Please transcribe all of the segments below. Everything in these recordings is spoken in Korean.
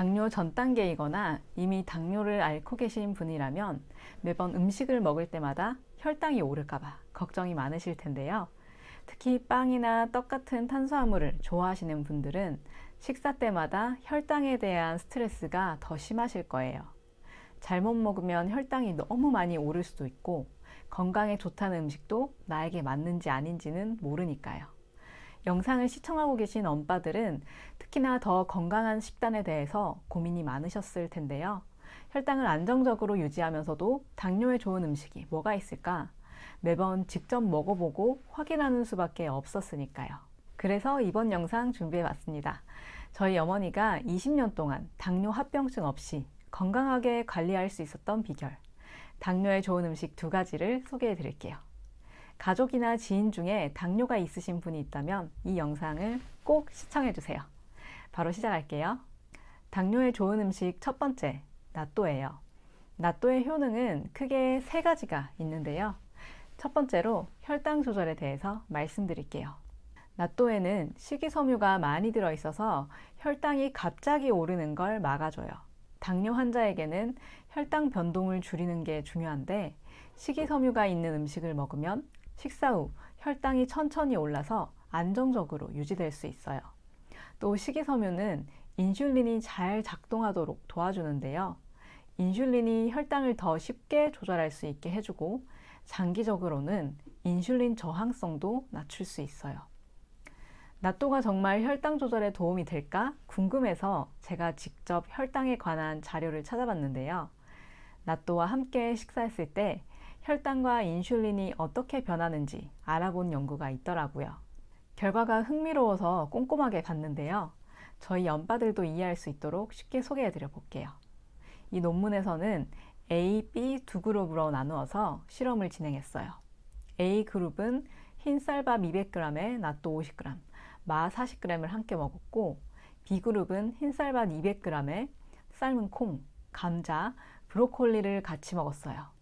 당뇨 전 단계이거나 이미 당뇨를 앓고 계신 분이라면 매번 음식을 먹을 때마다 혈당이 오를까봐 걱정이 많으실 텐데요. 특히 빵이나 떡 같은 탄수화물을 좋아하시는 분들은 식사 때마다 혈당에 대한 스트레스가 더 심하실 거예요. 잘못 먹으면 혈당이 너무 많이 오를 수도 있고 건강에 좋다는 음식도 나에게 맞는지 아닌지는 모르니까요. 영상을 시청하고 계신 엄빠들은 특히나 더 건강한 식단에 대해서 고민이 많으셨을 텐데요. 혈당을 안정적으로 유지하면서도 당뇨에 좋은 음식이 뭐가 있을까? 매번 직접 먹어보고 확인하는 수밖에 없었으니까요. 그래서 이번 영상 준비해 봤습니다. 저희 어머니가 20년 동안 당뇨 합병증 없이 건강하게 관리할 수 있었던 비결. 당뇨에 좋은 음식 두 가지를 소개해 드릴게요. 가족이나 지인 중에 당뇨가 있으신 분이 있다면 이 영상을 꼭 시청해 주세요. 바로 시작할게요. 당뇨에 좋은 음식 첫 번째, 나또예요. 나또의 효능은 크게 세 가지가 있는데요. 첫 번째로 혈당 조절에 대해서 말씀드릴게요. 나또에는 식이섬유가 많이 들어있어서 혈당이 갑자기 오르는 걸 막아줘요. 당뇨 환자에게는 혈당 변동을 줄이는 게 중요한데 식이섬유가 있는 음식을 먹으면 식사 후 혈당이 천천히 올라서 안정적으로 유지될 수 있어요. 또 식이섬유는 인슐린이 잘 작동하도록 도와주는데요. 인슐린이 혈당을 더 쉽게 조절할 수 있게 해주고 장기적으로는 인슐린 저항성도 낮출 수 있어요. 나또가 정말 혈당 조절에 도움이 될까 궁금해서 제가 직접 혈당에 관한 자료를 찾아봤는데요. 나또와 함께 식사했을 때 혈당과 인슐린이 어떻게 변하는지 알아본 연구가 있더라고요. 결과가 흥미로워서 꼼꼼하게 봤는데요. 저희 연빠들도 이해할 수 있도록 쉽게 소개해 드려 볼게요. 이 논문에서는 A, B 두 그룹으로 나누어서 실험을 진행했어요. A 그룹은 흰 쌀밥 200g에 낫또 50g, 마 40g을 함께 먹었고 B 그룹은 흰 쌀밥 200g에 삶은 콩, 감자, 브로콜리를 같이 먹었어요.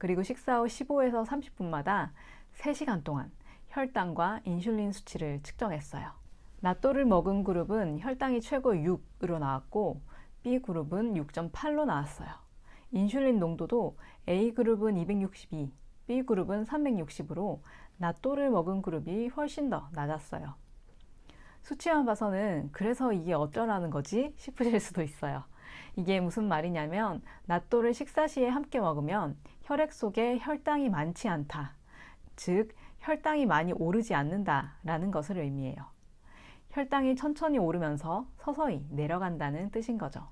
그리고 식사 후 15에서 30분마다 3시간 동안 혈당과 인슐린 수치를 측정했어요. 낫또를 먹은 그룹은 혈당이 최고 6으로 나왔고 B그룹은 6.8로 나왔어요. 인슐린 농도도 A그룹은 262, B그룹은 360으로 낫또를 먹은 그룹이 훨씬 더 낮았어요. 수치만 봐서는 그래서 이게 어쩌라는 거지 싶으실 수도 있어요. 이게 무슨 말이냐면 낫또를 식사 시에 함께 먹으면 혈액 속에 혈당이 많지 않다. 즉, 혈당이 많이 오르지 않는다라는 것을 의미해요. 혈당이 천천히 오르면서 서서히 내려간다는 뜻인 거죠.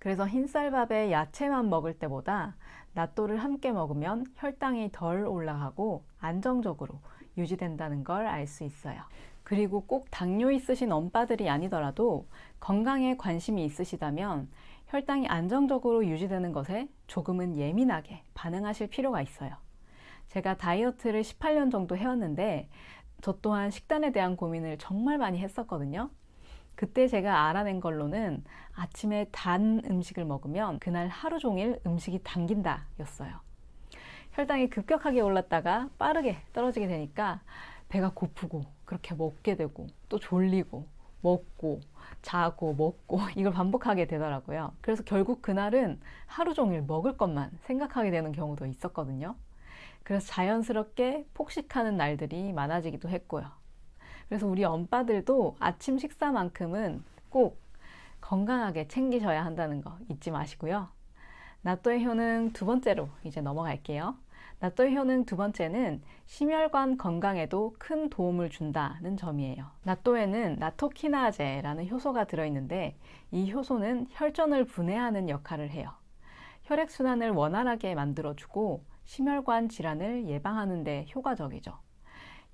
그래서 흰쌀밥에 야채만 먹을 때보다 낫또를 함께 먹으면 혈당이 덜 올라가고 안정적으로 유지된다는 걸 알 수 있어요. 그리고 꼭 당뇨 있으신 엄빠들이 아니더라도 건강에 관심이 있으시다면 혈당이 안정적으로 유지되는 것에 조금은 예민하게 반응하실 필요가 있어요. 제가 다이어트를 18년 정도 해왔는데 저 또한 식단에 대한 고민을 정말 많이 했었거든요. 그때 제가 알아낸 걸로는 아침에 단 음식을 먹으면 그날 하루 종일 음식이 당긴다 였어요. 혈당이 급격하게 올랐다가 빠르게 떨어지게 되니까 배가 고프고 그렇게 먹게 되고 또 졸리고 먹고 자고 먹고 이걸 반복하게 되더라고요. 그래서 결국 그날은 하루 종일 먹을 것만 생각하게 되는 경우도 있었거든요. 그래서 자연스럽게 폭식하는 날들이 많아지기도 했고요. 그래서 우리 엄빠들도 아침 식사만큼은 꼭 건강하게 챙기셔야 한다는 거 잊지 마시고요. 나또의 효능 두 번째로 이제 넘어갈게요. 나또의 효능 두 번째는 심혈관 건강에도 큰 도움을 준다는 점이에요. 나또에는 나토키나제라는 효소가 들어있는데 이 효소는 혈전을 분해하는 역할을 해요. 혈액순환을 원활하게 만들어주고 심혈관 질환을 예방하는 데 효과적이죠.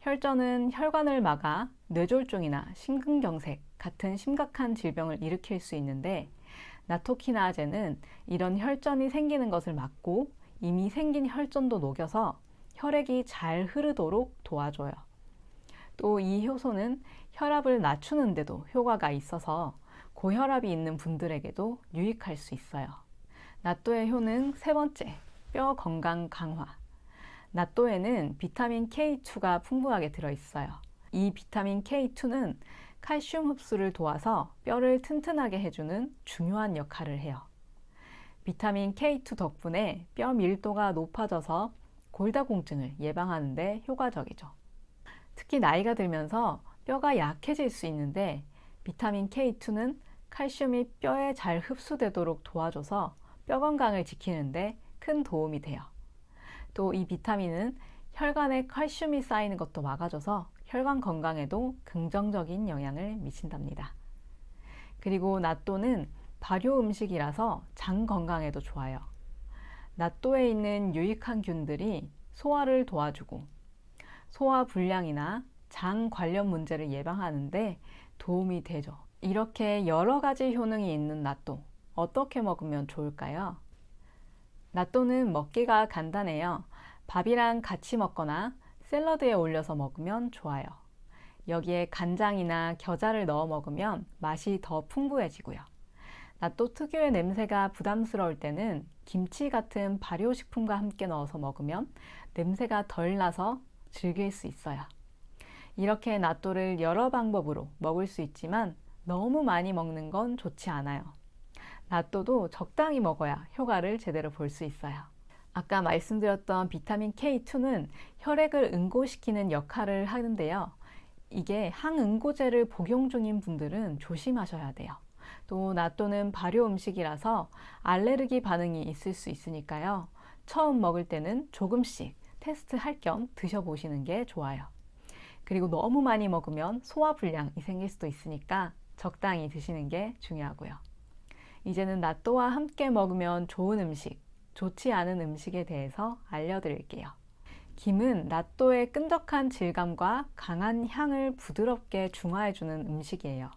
혈전은 혈관을 막아 뇌졸중이나 심근경색 같은 심각한 질병을 일으킬 수 있는데 나토키나제는 이런 혈전이 생기는 것을 막고 이미 생긴 혈전도 녹여서 혈액이 잘 흐르도록 도와줘요. 또 이 효소는 혈압을 낮추는데도 효과가 있어서 고혈압이 있는 분들에게도 유익할 수 있어요. 나또의 효능 세 번째, 뼈 건강 강화. 나또에는 비타민 K2가 풍부하게 들어있어요. 이 비타민 K2는 칼슘 흡수를 도와서 뼈를 튼튼하게 해주는 중요한 역할을 해요. 비타민 K2 덕분에 뼈 밀도가 높아져서 골다공증을 예방하는데 효과적이죠. 특히 나이가 들면서 뼈가 약해질 수 있는데 비타민 K2는 칼슘이 뼈에 잘 흡수되도록 도와줘서 뼈 건강을 지키는데 큰 도움이 돼요. 또 이 비타민은 혈관에 칼슘이 쌓이는 것도 막아줘서 혈관 건강에도 긍정적인 영향을 미친답니다. 그리고 낫또는 발효 음식이라서 장 건강에도 좋아요. 낫또에 있는 유익한 균들이 소화를 도와주고 소화 불량이나 장 관련 문제를 예방하는데 도움이 되죠. 이렇게 여러 가지 효능이 있는 낫또 어떻게 먹으면 좋을까요? 낫또는 먹기가 간단해요. 밥이랑 같이 먹거나 샐러드에 올려서 먹으면 좋아요. 여기에 간장이나 겨자를 넣어 먹으면 맛이 더 풍부해지고요. 낫또 특유의 냄새가 부담스러울 때는 김치 같은 발효식품과 함께 넣어서 먹으면 냄새가 덜 나서 즐길 수 있어요. 이렇게 낫또를 여러 방법으로 먹을 수 있지만 너무 많이 먹는 건 좋지 않아요. 낫또도 적당히 먹어야 효과를 제대로 볼 수 있어요. 아까 말씀드렸던 비타민 K2는 혈액을 응고시키는 역할을 하는데요. 이게 항응고제를 복용 중인 분들은 조심하셔야 돼요. 또 낫또는 발효 음식이라서 알레르기 반응이 있을 수 있으니까요. 처음 먹을 때는 조금씩 테스트 할 겸 드셔보시는 게 좋아요. 그리고 너무 많이 먹으면 소화 불량이 생길 수도 있으니까 적당히 드시는 게 중요하고요. 이제는 낫또와 함께 먹으면 좋은 음식, 좋지 않은 음식에 대해서 알려드릴게요. 김은 낫또의 끈적한 질감과 강한 향을 부드럽게 중화해주는 음식이에요.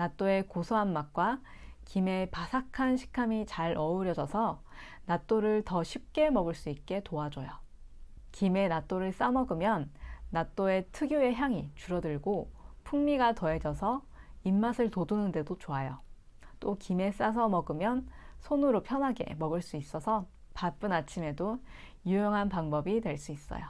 낫또의 고소한 맛과 김의 바삭한 식감이 잘 어우러져서 낫또를 더 쉽게 먹을 수 있게 도와줘요. 김에 낫또를 싸 먹으면 낫또의 특유의 향이 줄어들고 풍미가 더해져서 입맛을 돋우는 데도 좋아요. 또 김에 싸서 먹으면 손으로 편하게 먹을 수 있어서 바쁜 아침에도 유용한 방법이 될 수 있어요.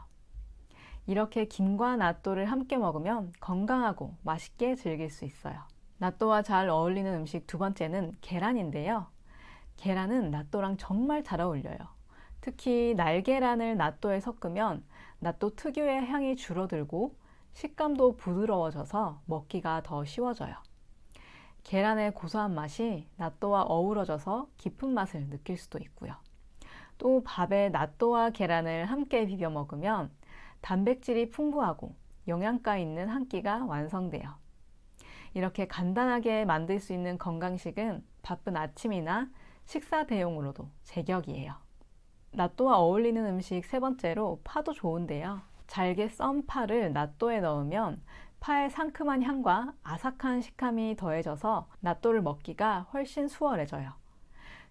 이렇게 김과 낫또를 함께 먹으면 건강하고 맛있게 즐길 수 있어요. 낫또와 잘 어울리는 음식 두 번째는 계란인데요. 계란은 낫또랑 정말 잘 어울려요. 특히 날계란을 낫또에 섞으면 낫또 특유의 향이 줄어들고 식감도 부드러워져서 먹기가 더 쉬워져요. 계란의 고소한 맛이 낫또와 어우러져서 깊은 맛을 느낄 수도 있고요. 또 밥에 낫또와 계란을 함께 비벼 먹으면 단백질이 풍부하고 영양가 있는 한 끼가 완성돼요. 이렇게 간단하게 만들 수 있는 건강식은 바쁜 아침이나 식사 대용으로도 제격이에요. 낫또와 어울리는 음식 세 번째로 파도 좋은데요. 잘게 썬 파를 낫또에 넣으면 파의 상큼한 향과 아삭한 식감이 더해져서 낫또를 먹기가 훨씬 수월해져요.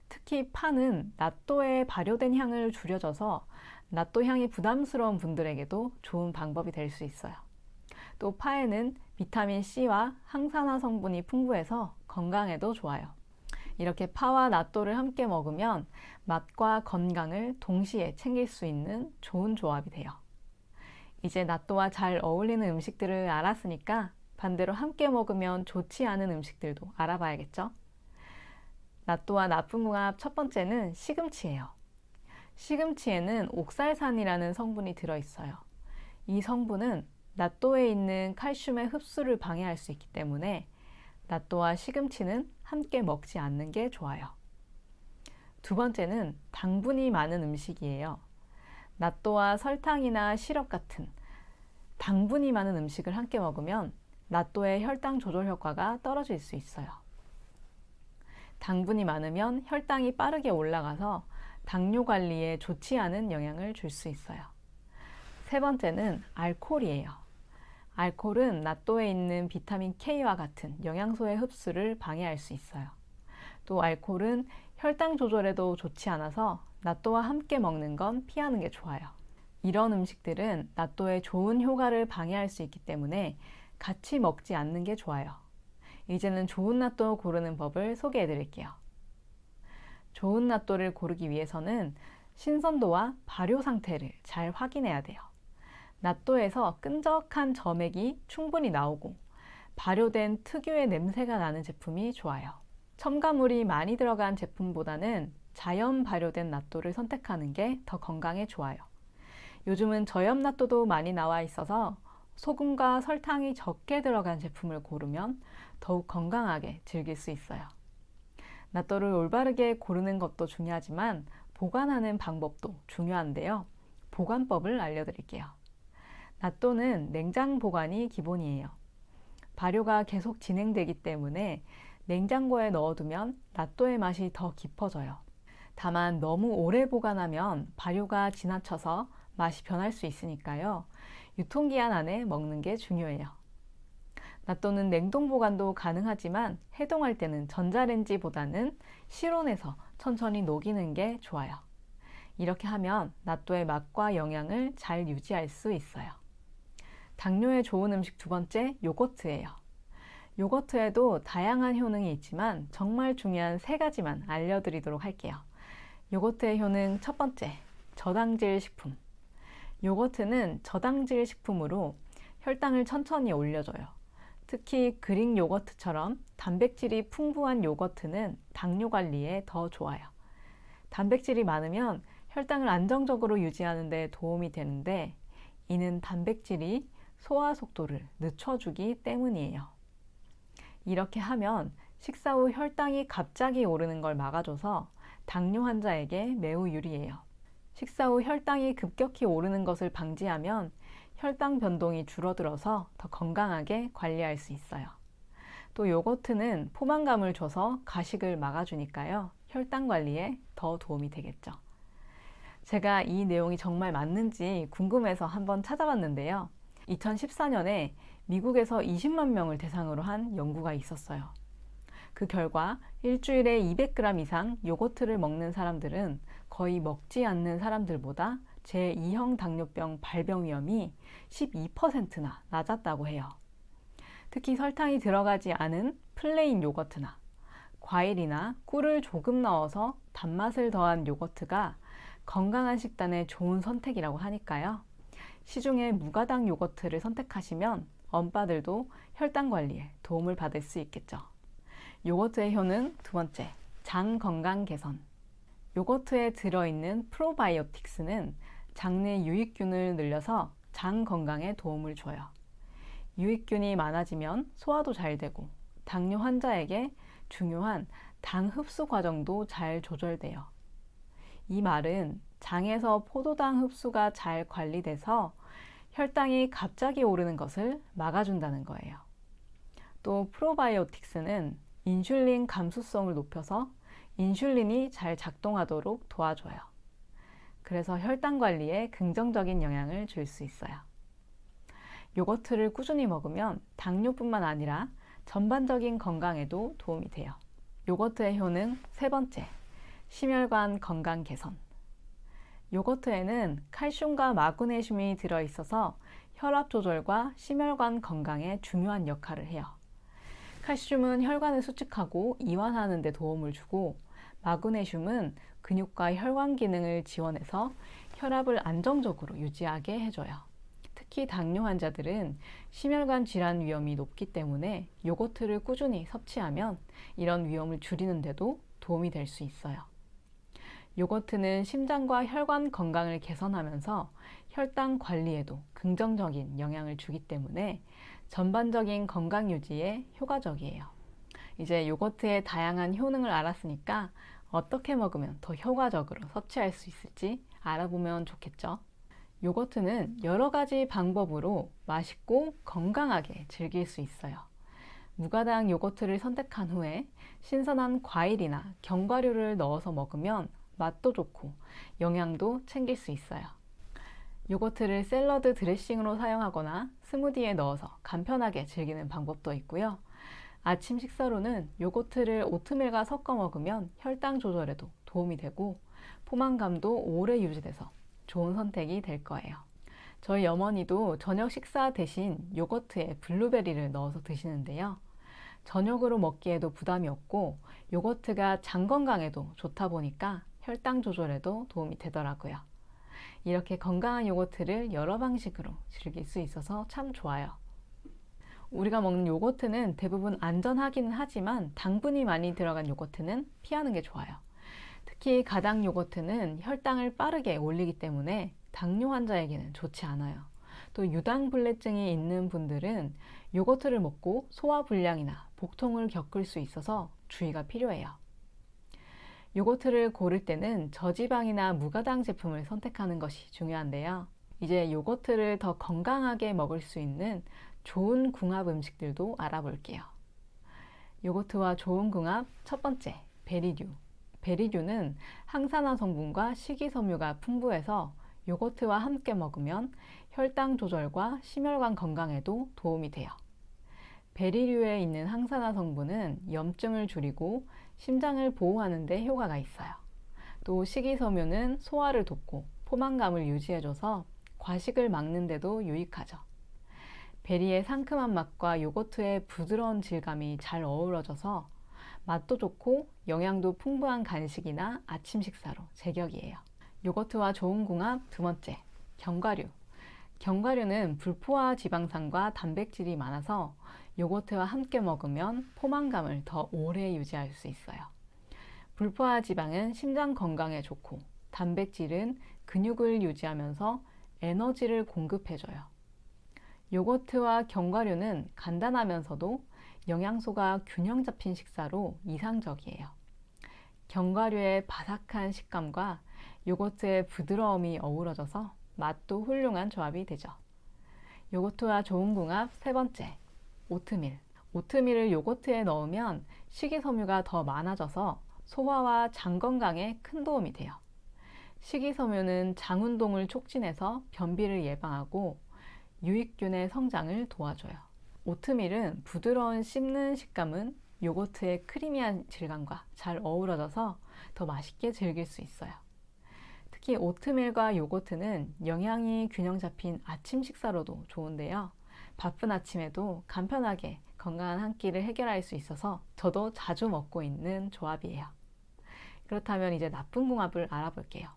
특히 파는 낫또에 발효된 향을 줄여줘서 낫또 향이 부담스러운 분들에게도 좋은 방법이 될 수 있어요. 또 파에는 비타민 C와 항산화 성분이 풍부해서 건강에도 좋아요. 이렇게 파와 낫또를 함께 먹으면 맛과 건강을 동시에 챙길 수 있는 좋은 조합이 돼요. 이제 낫또와 잘 어울리는 음식들을 알았으니까 반대로 함께 먹으면 좋지 않은 음식들도 알아봐야겠죠? 낫또와 나쁜 궁합 첫 번째는 시금치예요. 시금치에는 옥살산이라는 성분이 들어있어요. 이 성분은 낫또에 있는 칼슘의 흡수를 방해할 수 있기 때문에 낫또와 시금치는 함께 먹지 않는 게 좋아요. 두 번째는 당분이 많은 음식이에요. 낫또와 설탕이나 시럽 같은 당분이 많은 음식을 함께 먹으면 낫또의 혈당 조절 효과가 떨어질 수 있어요. 당분이 많으면 혈당이 빠르게 올라가서 당뇨 관리에 좋지 않은 영향을 줄 수 있어요. 세 번째는 알코올이에요. 알코올은 낫또에 있는 비타민 K와 같은 영양소의 흡수를 방해할 수 있어요. 또 알코올은 혈당 조절에도 좋지 않아서 낫또와 함께 먹는 건 피하는 게 좋아요. 이런 음식들은 낫또의 좋은 효과를 방해할 수 있기 때문에 같이 먹지 않는 게 좋아요. 이제는 좋은 낫또 고르는 법을 소개해 드릴게요. 좋은 낫또를 고르기 위해서는 신선도와 발효 상태를 잘 확인해야 돼요. 낫또에서 끈적한 점액이 충분히 나오고 발효된 특유의 냄새가 나는 제품이 좋아요. 첨가물이 많이 들어간 제품보다는 자연 발효된 낫또를 선택하는 게 더 건강에 좋아요. 요즘은 저염 낫또도 많이 나와 있어서 소금과 설탕이 적게 들어간 제품을 고르면 더욱 건강하게 즐길 수 있어요. 낫또를 올바르게 고르는 것도 중요하지만 보관하는 방법도 중요한데요. 보관법을 알려드릴게요. 낫또는 냉장 보관이 기본이에요. 발효가 계속 진행되기 때문에 냉장고에 넣어두면 낫또의 맛이 더 깊어져요. 다만 너무 오래 보관하면 발효가 지나쳐서 맛이 변할 수 있으니까요. 유통기한 안에 먹는 게 중요해요. 낫또는 냉동 보관도 가능하지만 해동할 때는 전자레인지보다는 실온에서 천천히 녹이는 게 좋아요. 이렇게 하면 낫또의 맛과 영양을 잘 유지할 수 있어요. 당뇨에 좋은 음식 두 번째, 요거트예요. 요거트에도 다양한 효능이 있지만 정말 중요한 세 가지만 알려드리도록 할게요. 요거트의 효능 첫 번째, 저당질 식품. 요거트는 저당질 식품으로 혈당을 천천히 올려줘요. 특히 그릭 요거트처럼 단백질이 풍부한 요거트는 당뇨 관리에 더 좋아요. 단백질이 많으면 혈당을 안정적으로 유지하는 데 도움이 되는데 이는 단백질이 소화 속도를 늦춰주기 때문이에요. 이렇게 하면 식사 후 혈당이 갑자기 오르는 걸 막아줘서 당뇨 환자에게 매우 유리해요. 식사 후 혈당이 급격히 오르는 것을 방지하면 혈당 변동이 줄어들어서 더 건강하게 관리할 수 있어요. 또 요거트는 포만감을 줘서 가식을 막아주니까요. 혈당 관리에 더 도움이 되겠죠. 제가 이 내용이 정말 맞는지 궁금해서 한번 찾아봤는데요. 2014년에 미국에서 20만 명을 대상으로 한 연구가 있었어요. 그 결과 일주일에 200g 이상 요거트를 먹는 사람들은 거의 먹지 않는 사람들보다 제2형 당뇨병 발병 위험이 12%나 낮았다고 해요. 특히 설탕이 들어가지 않은 플레인 요거트나 과일이나 꿀을 조금 넣어서 단맛을 더한 요거트가 건강한 식단에 좋은 선택이라고 하니까요. 시중에 무가당 요거트를 선택하시면 엄빠들도 혈당 관리에 도움을 받을 수 있겠죠. 요거트의 효능 두 번째, 장 건강 개선. 요거트에 들어있는 프로바이오틱스는 장내 유익균을 늘려서 장 건강에 도움을 줘요. 유익균이 많아지면 소화도 잘 되고 당뇨 환자에게 중요한 당 흡수 과정도 잘 조절돼요. 이 말은 장에서 포도당 흡수가 잘 관리돼서 혈당이 갑자기 오르는 것을 막아준다는 거예요. 또 프로바이오틱스는 인슐린 감수성을 높여서 인슐린이 잘 작동하도록 도와줘요. 그래서 혈당 관리에 긍정적인 영향을 줄 수 있어요. 요거트를 꾸준히 먹으면 당뇨뿐만 아니라 전반적인 건강에도 도움이 돼요. 요거트의 효능 세 번째, 심혈관 건강 개선. 요거트에는 칼슘과 마그네슘이 들어있어서 혈압 조절과 심혈관 건강에 중요한 역할을 해요. 칼슘은 혈관을 수축하고 이완하는 데 도움을 주고 마그네슘은 근육과 혈관 기능을 지원해서 혈압을 안정적으로 유지하게 해줘요. 특히 당뇨 환자들은 심혈관 질환 위험이 높기 때문에 요거트를 꾸준히 섭취하면 이런 위험을 줄이는데도 도움이 될 수 있어요. 요거트는 심장과 혈관 건강을 개선하면서 혈당 관리에도 긍정적인 영향을 주기 때문에 전반적인 건강 유지에 효과적이에요. 이제 요거트의 다양한 효능을 알았으니까 어떻게 먹으면 더 효과적으로 섭취할 수 있을지 알아보면 좋겠죠. 요거트는 여러 가지 방법으로 맛있고 건강하게 즐길 수 있어요. 무가당 요거트를 선택한 후에 신선한 과일이나 견과류를 넣어서 먹으면 맛도 좋고 영양도 챙길 수 있어요. 요거트를 샐러드 드레싱으로 사용하거나 스무디에 넣어서 간편하게 즐기는 방법도 있고요. 아침 식사로는 요거트를 오트밀과 섞어 먹으면 혈당 조절에도 도움이 되고 포만감도 오래 유지돼서 좋은 선택이 될 거예요. 저희 어머니도 저녁 식사 대신 요거트에 블루베리를 넣어서 드시는데요. 저녁으로 먹기에도 부담이 없고 요거트가 장 건강에도 좋다 보니까 혈당 조절에도 도움이 되더라고요. 이렇게 건강한 요거트를 여러 방식으로 즐길 수 있어서 참 좋아요. 우리가 먹는 요거트는 대부분 안전하기는 하지만 당분이 많이 들어간 요거트는 피하는 게 좋아요. 특히 가당 요거트는 혈당을 빠르게 올리기 때문에 당뇨 환자에게는 좋지 않아요. 또 유당불내증이 있는 분들은 요거트를 먹고 소화불량이나 복통을 겪을 수 있어서 주의가 필요해요. 요거트를 고를 때는 저지방이나 무가당 제품을 선택하는 것이 중요한데요. 이제 요거트를 더 건강하게 먹을 수 있는 좋은 궁합 음식들도 알아볼게요. 요거트와 좋은 궁합 첫 번째, 베리류. 베리류는 항산화 성분과 식이섬유가 풍부해서 요거트와 함께 먹으면 혈당 조절과 심혈관 건강에도 도움이 돼요. 베리류에 있는 항산화 성분은 염증을 줄이고 심장을 보호하는 데 효과가 있어요. 또 식이섬유는 소화를 돕고 포만감을 유지해줘서 과식을 막는 데도 유익하죠. 베리의 상큼한 맛과 요거트의 부드러운 질감이 잘 어우러져서 맛도 좋고 영양도 풍부한 간식이나 아침 식사로 제격이에요. 요거트와 좋은 궁합 두 번째, 견과류. 견과류는 불포화 지방산과 단백질이 많아서 요거트와 함께 먹으면 포만감을 더 오래 유지할 수 있어요. 불포화 지방은 심장 건강에 좋고 단백질은 근육을 유지하면서 에너지를 공급해줘요. 요거트와 견과류는 간단하면서도 영양소가 균형 잡힌 식사로 이상적이에요. 견과류의 바삭한 식감과 요거트의 부드러움이 어우러져서 맛도 훌륭한 조합이 되죠. 요거트와 좋은 궁합 세 번째, 오트밀. 오트밀을 요거트에 넣으면 식이섬유가 더 많아져서 소화와 장 건강에 큰 도움이 돼요. 식이섬유는 장 운동을 촉진해서 변비를 예방하고 유익균의 성장을 도와줘요. 오트밀은 부드러운 씹는 식감은 요거트의 크리미한 질감과 잘 어우러져서 더 맛있게 즐길 수 있어요. 특히 오트밀과 요거트는 영양이 균형 잡힌 아침 식사로도 좋은데요. 바쁜 아침에도 간편하게 건강한 한 끼를 해결할 수 있어서 저도 자주 먹고 있는 조합이에요. 그렇다면 이제 나쁜 궁합을 알아볼게요.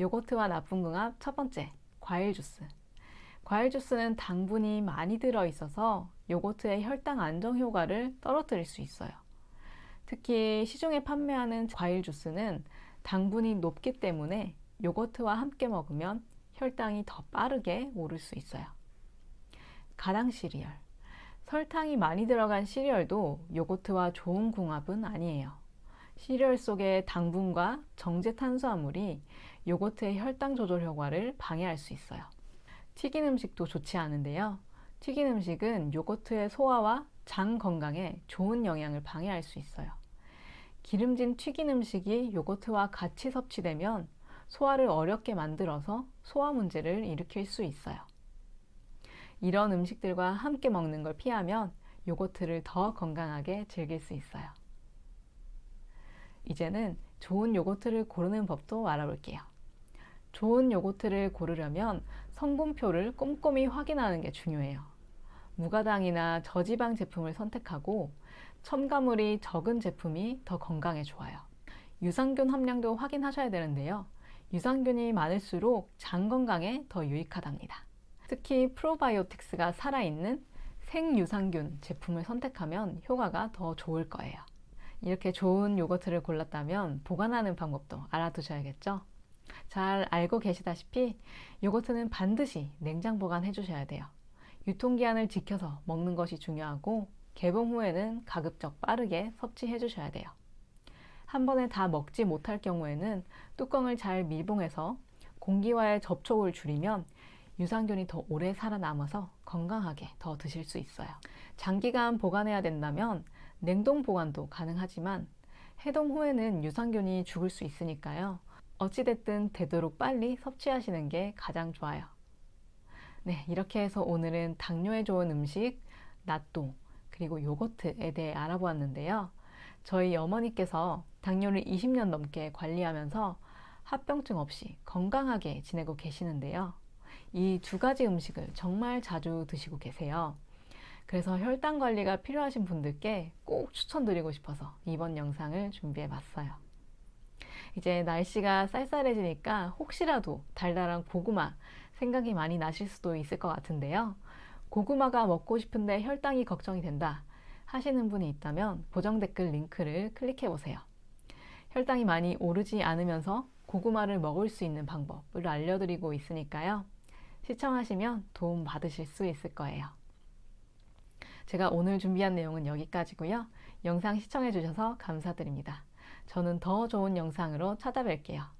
요거트와 나쁜 궁합 첫 번째, 과일 주스. 과일 주스는 당분이 많이 들어 있어서 요거트의 혈당 안정 효과를 떨어뜨릴 수 있어요. 특히 시중에 판매하는 과일 주스는 당분이 높기 때문에 요거트와 함께 먹으면 혈당이 더 빠르게 오를 수 있어요. 가당 시리얼. 설탕이 많이 들어간 시리얼도 요거트와 좋은 궁합은 아니에요. 시리얼 속의 당분과 정제 탄수화물이 요거트의 혈당 조절 효과를 방해할 수 있어요. 튀긴 음식도 좋지 않은데요. 튀긴 음식은 요거트의 소화와 장 건강에 좋은 영향을 방해할 수 있어요. 기름진 튀긴 음식이 요거트와 같이 섭취되면 소화를 어렵게 만들어서 소화 문제를 일으킬 수 있어요. 이런 음식들과 함께 먹는 걸 피하면 요거트를 더 건강하게 즐길 수 있어요. 이제는 좋은 요거트를 고르는 법도 알아볼게요. 좋은 요거트를 고르려면 성분표를 꼼꼼히 확인하는 게 중요해요. 무가당이나 저지방 제품을 선택하고 첨가물이 적은 제품이 더 건강에 좋아요. 유산균 함량도 확인하셔야 되는데요. 유산균이 많을수록 장 건강에 더 유익하답니다. 특히 프로바이오틱스가 살아있는 생유산균 제품을 선택하면 효과가 더 좋을 거예요. 이렇게 좋은 요거트를 골랐다면 보관하는 방법도 알아두셔야겠죠? 잘 알고 계시다시피 요거트는 반드시 냉장 보관해 주셔야 돼요. 유통기한을 지켜서 먹는 것이 중요하고 개봉 후에는 가급적 빠르게 섭취해 주셔야 돼요. 한 번에 다 먹지 못할 경우에는 뚜껑을 잘 밀봉해서 공기와의 접촉을 줄이면 유산균이 더 오래 살아남아서 건강하게 더 드실 수 있어요. 장기간 보관해야 된다면 냉동 보관도 가능하지만 해동 후에는 유산균이 죽을 수 있으니까요. 어찌됐든 되도록 빨리 섭취하시는 게 가장 좋아요. 네, 이렇게 해서 오늘은 당뇨에 좋은 음식, 낫또, 그리고 요거트에 대해 알아보았는데요. 저희 어머니께서 당뇨를 20년 넘게 관리하면서 합병증 없이 건강하게 지내고 계시는데요. 이 두 가지 음식을 정말 자주 드시고 계세요. 그래서 혈당 관리가 필요하신 분들께 꼭 추천드리고 싶어서 이번 영상을 준비해 봤어요. 이제 날씨가 쌀쌀해지니까 혹시라도 달달한 고구마 생각이 많이 나실 수도 있을 것 같은데요. 고구마가 먹고 싶은데 혈당이 걱정이 된다 하시는 분이 있다면 고정 댓글 링크를 클릭해 보세요. 혈당이 많이 오르지 않으면서 고구마를 먹을 수 있는 방법을 알려드리고 있으니까요. 시청하시면 도움 받으실 수 있을 거예요. 제가 오늘 준비한 내용은 여기까지고요. 영상 시청해 주셔서 감사드립니다. 저는 더 좋은 영상으로 찾아뵐게요.